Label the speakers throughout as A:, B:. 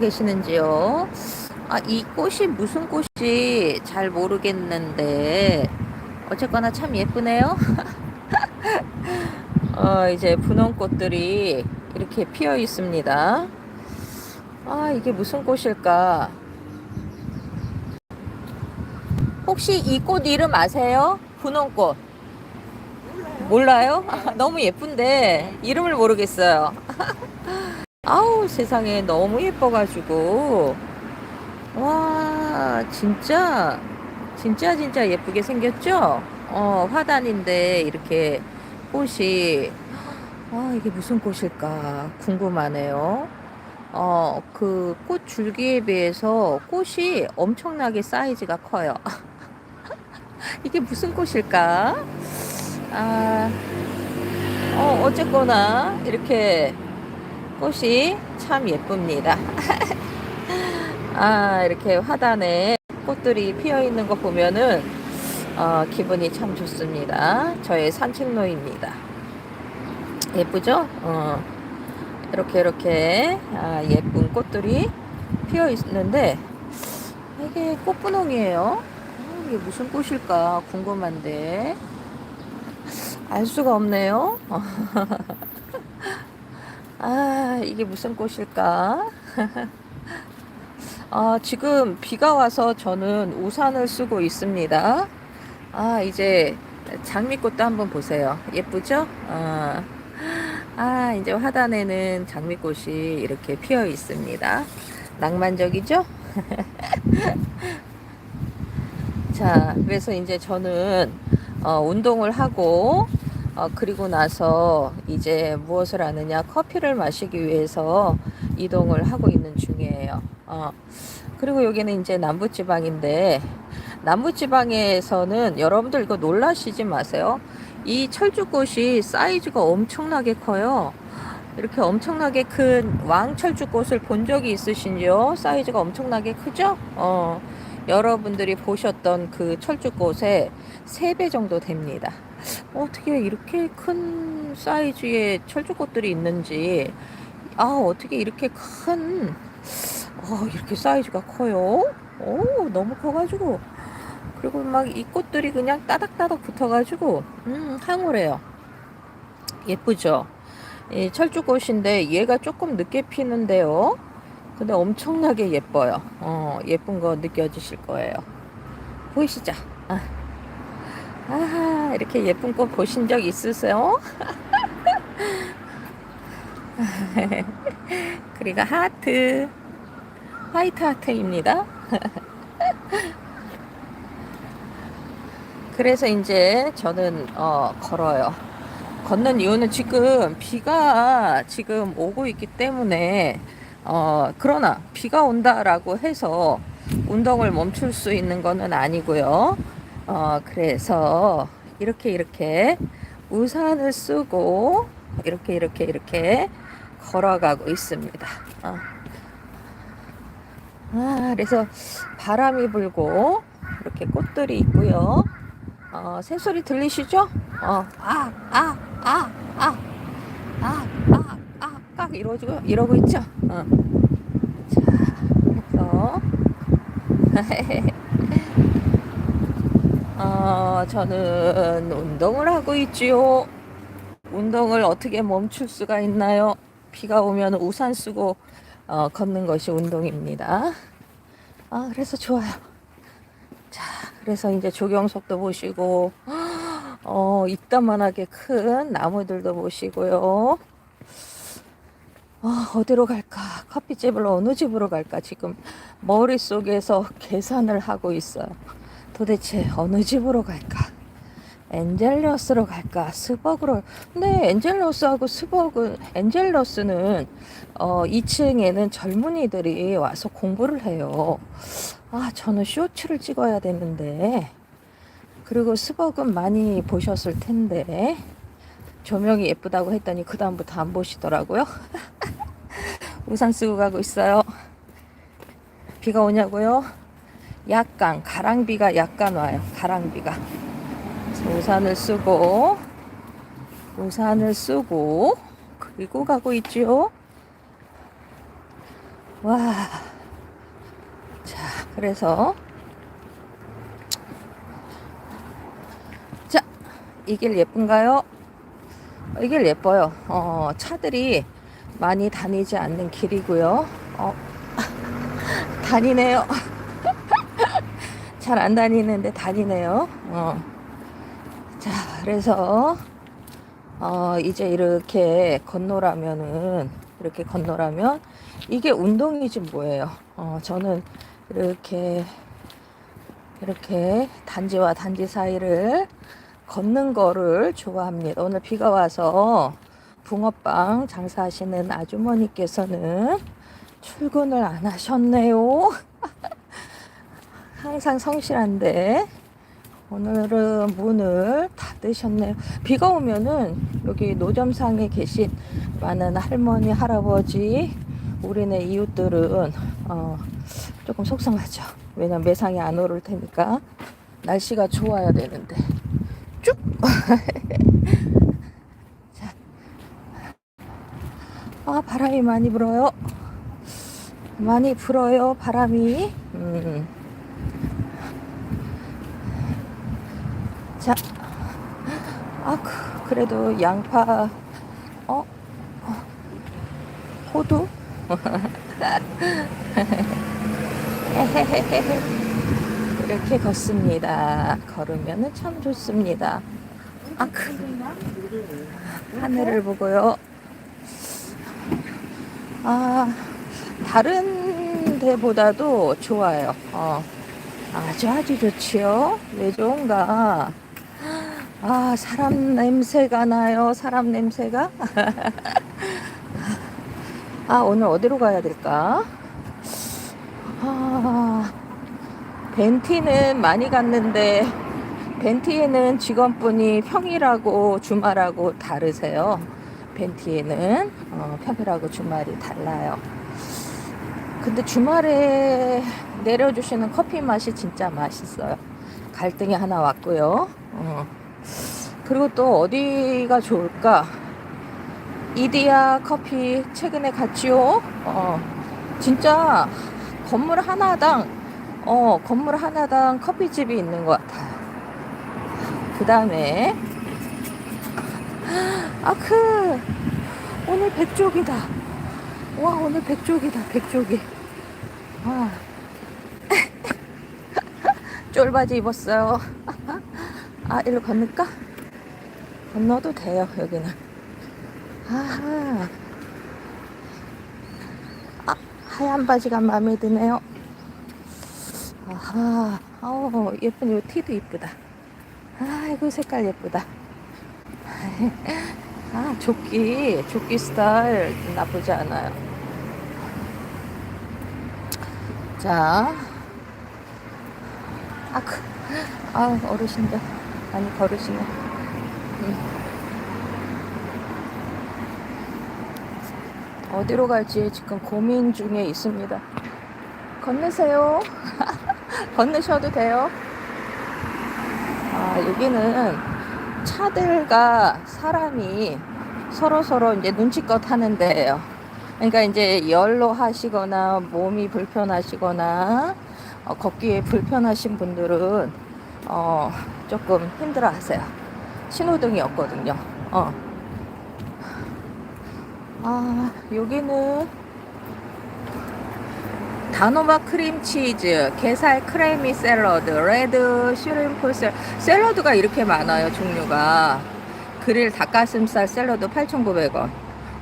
A: 계시는지요? 아, 이 꽃이 무슨 꽃이 잘 모르겠는데 어쨌거나 참 예쁘네요. 어, 이제 분홍꽃들이 이렇게 피어 있습니다. 아, 이게 무슨 꽃일까? 혹시 이 꽃 이름 아세요? 분홍꽃. 몰라요? 아, 너무 예쁜데 이름을 모르겠어요. 아우 세상에 너무 예뻐가지고 와 진짜 진짜 진짜 예쁘게 생겼죠? 어 화단인데 이렇게 꽃이 아 이게 무슨 꽃일까 궁금하네요. 어 그 꽃 줄기에 비해서 꽃이 엄청나게 사이즈가 커요. 이게 무슨 꽃일까? 아, 어, 어쨌거나 이렇게 꽃이 참 예쁩니다. 아, 이렇게 화단에 꽃들이 피어 있는 거 보면은 어, 기분이 참 좋습니다. 저의 산책로입니다. 예쁘죠? 어, 이렇게 이렇게 아, 예쁜 꽃들이 피어 있는데 이게 꽃분홍이에요. 아, 이게 무슨 꽃일까 궁금한데 알 수가 없네요. 아, 이게 무슨 꽃일까? 아, 지금 비가 와서 저는 우산을 쓰고 있습니다. 아, 이제 장미꽃도 한번 보세요. 예쁘죠? 아, 아, 이제 화단에는 장미꽃이 이렇게 피어 있습니다. 낭만적이죠? 자, 그래서 이제 저는 어, 운동을 하고 어, 그리고 나서 이제 무엇을 하느냐 커피를 마시기 위해서 이동을 하고 있는 중이에요. 어, 그리고 여기는 이제 남부지방인데 남부지방에서는 여러분들 이거 놀라시지 마세요. 이 철쭉꽃이 사이즈가 엄청나게 커요. 이렇게 엄청나게 큰 왕철쭉꽃을 본 적이 있으신지요? 사이즈가 엄청나게 크죠? 어, 여러분들이 보셨던 그 철쭉꽃의 3배 정도 됩니다. 어떻게 이렇게 큰 사이즈의 철쭉꽃들이 있는지, 아, 어떻게 이렇게 큰, 어, 이렇게 사이즈가 커요? 오, 너무 커가지고. 그리고 막 이 꽃들이 그냥 따닥따닥 붙어가지고, 음, 황홀해요. 예쁘죠? 이 철쭉꽃인데 얘가 조금 늦게 피는데요. 근데 엄청나게 예뻐요. 어, 예쁜 거 느껴지실 거예요. 보이시죠? 아. 아, 이렇게 예쁜 꽃 보신 적 있으세요? 그리고 하트. 화이트 하트입니다. 그래서 이제 저는 어, 걸어요. 걷는 이유는 지금 비가 지금 오고 있기 때문에 어, 그러나 비가 온다라고 해서 운동을 멈출 수 있는 것은 아니고요. 어, 그래서 이렇게 이렇게 우산을 쓰고 이렇게 이렇게 이렇게 걸어가고 있습니다. 어. 아, 그래서 바람이 불고 이렇게 꽃들이 있고요. 어, 새소리 들리시죠? 어, 아, 아, 아, 아, 아, 아, 아, 깍 이러고 이러고 있죠. 어. 자, 그래서 어, 저는 운동을 하고 있지요. 운동을 어떻게 멈출 수가 있나요? 비가 오면 우산 쓰고 어, 걷는 것이 운동입니다. 아, 그래서 좋아요. 자, 그래서 이제 조경석도 보시고, 어, 이따만하게 큰 나무들도 보시고요. 어, 어디로 갈까? 커피집을 어느 집으로 갈까? 지금 머릿속에서 계산을 하고 있어요. 도대체 어느 집으로 갈까? 엔젤러스로 갈까? 스벅으로. 근데 엔젤러스하고 스벅은, 엔젤러스는 어, 2층에는 젊은이들이 와서 공부를 해요. 아, 저는 쇼츠를 찍어야 되는데. 그리고 스벅은 많이 보셨을 텐데. 조명이 예쁘다고 했더니 그다음부터 안 보시더라고요. 우산 쓰고 가고 있어요. 비가 오냐고요? 약간 가랑비가 약간 와요. 가랑비가. 우산을 쓰고 우산을 쓰고 그리고 가고 있지요. 와. 자, 그래서 자, 이 길 예쁜가요? 이 길 예뻐요. 어, 차들이 많이 다니지 않는 길이고요. 어, 다니네요. 잘 안 다니는데 다니네요. 어. 자, 그래서 어, 이제 이렇게 건너라면은 이렇게 건너라면 이게 운동이지 뭐예요. 어, 저는 이렇게 이렇게 단지와 단지 사이를 걷는 거를 좋아합니다. 오늘 비가 와서 붕어빵 장사하시는 아주머니께서는 출근을 안 하셨네요. 항상 성실한데 오늘은 문을 닫으셨네요. 비가 오면은 여기 노점상에 계신 많은 할머니, 할아버지, 우리네 이웃들은 어, 조금 속상하죠. 왜냐면 매상이 안 오를 테니까 날씨가 좋아야 되는데 쭉. 자. 아 바람이 많이 불어요. 많이 불어요 바람이. 음. 자, 아, 그- 그래도 양파, 어, 어, 호두? 이렇게 걷습니다. 걸으면 참 좋습니다. 아, 그, 하늘을 보고요. 아, 다른 데보다도 좋아요. 어, 아주 아주 좋지요. 왜 좋은가? 아, 사람 냄새가 나요. 사람 냄새가. 아, 오늘 어디로 가야 될까? 아, 벤티는 많이 갔는데, 벤티에는 직원분이 평일하고 주말하고 다르세요. 벤티에는 어, 평일하고 주말이 달라요. 근데 주말에 내려주시는 커피 맛이 진짜 맛있어요. 갈등이 하나 왔고요. 어. 그리고 또 어디가 좋을까? 이디야 커피 최근에 갔지요. 어, 진짜 건물 하나당 어 건물 하나당 커피집이 있는 것 같아요. 그 다음에 아크 오늘 백쪽이다. 와 오늘 백쪽이다 백쪽이. 와 쫄바지 입었어요. 아 일로 건널까? 건너도 돼요 여기는. 아하. 아 하얀 바지가 마음에 드네요. 아하. 어 예쁜 이 티도 이쁘다. 아이고 색깔 예쁘다. 아 조끼 조끼 스타일 나쁘지 않아요. 자, 아, 그, 아 어르신들 많이 걸으시네. 음. 어디로 갈지 지금 고민 중에 있습니다. 건너세요. 건너셔도 돼요. 아, 여기는 차들과 사람이 서로 서로 이제 눈치껏 하는 데예요. 그러니까 이제 열로 하시거나 몸이 불편하시거나 어, 걷기에 불편하신 분들은 어, 조금 힘들어 하세요. 신호등이 없거든요. 어. 아, 여기는 다노마 크림치즈, 게살 크레미 샐러드, 레드 슈림프 샐 샐러드가 이렇게 많아요, 종류가. 그릴 닭가슴살 샐러드 8,900원.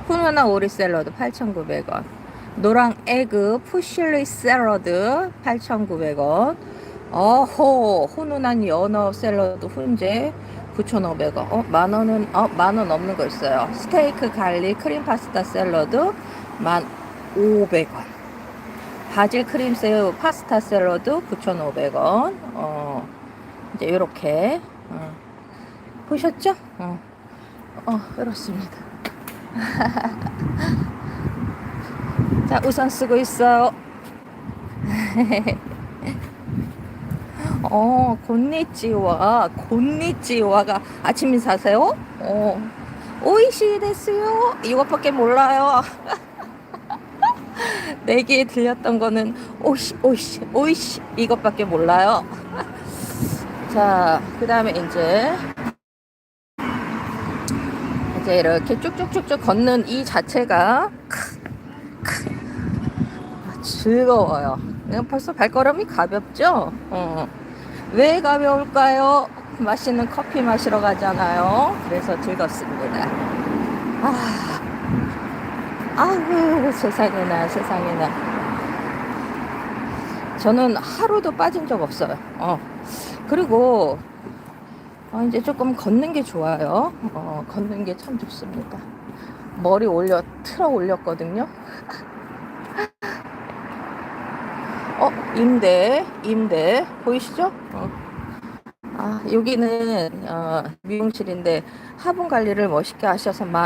A: 훈훈한 오리 샐러드 8,900원. 노랑 에그 푸실리 샐러드 8,900원. 어호, 훈훈한 연어 샐러드 훈제 9,500원. 어, 만 원은, 어, 만 원 넘는 거 있어요. 스테이크 갈릭 크림 파스타 샐러드 1,500원. 바질 크림 새우 파스타 샐러드 9,500원. 어, 이제 이렇게 어. 보셨죠? 어, 어 이렇습니다. 자, 우산 쓰고 있어요. 어, 곤니찌와, 곤니찌와가 아침 인사세요? 어, 오이시 데스요? 이것밖에 몰라요. 내기에 들렸던 거는 오이씨 오이씨 오이씨 이것밖에 몰라요. 자, 그 다음에 이제 이제 이렇게 쭉쭉쭉쭉 걷는 이 자체가 아, 즐거워요. 벌써 발걸음이 가볍죠? 어. 왜 가벼울까요? 맛있는 커피 마시러 가잖아요. 그래서 즐겁습니다. 아, 아우 세상에나 세상에나. 저는 하루도 빠진 적 없어요. 어. 그리고 어, 이제 조금 걷는 게 좋아요. 어, 걷는 게 참 좋습니다. 머리 올려 틀어 올렸거든요. 어, 임대, 임대 보이시죠? 어. 아, 여기는 어, 미용실인데 화분 관리를 멋있게 하셔서 마음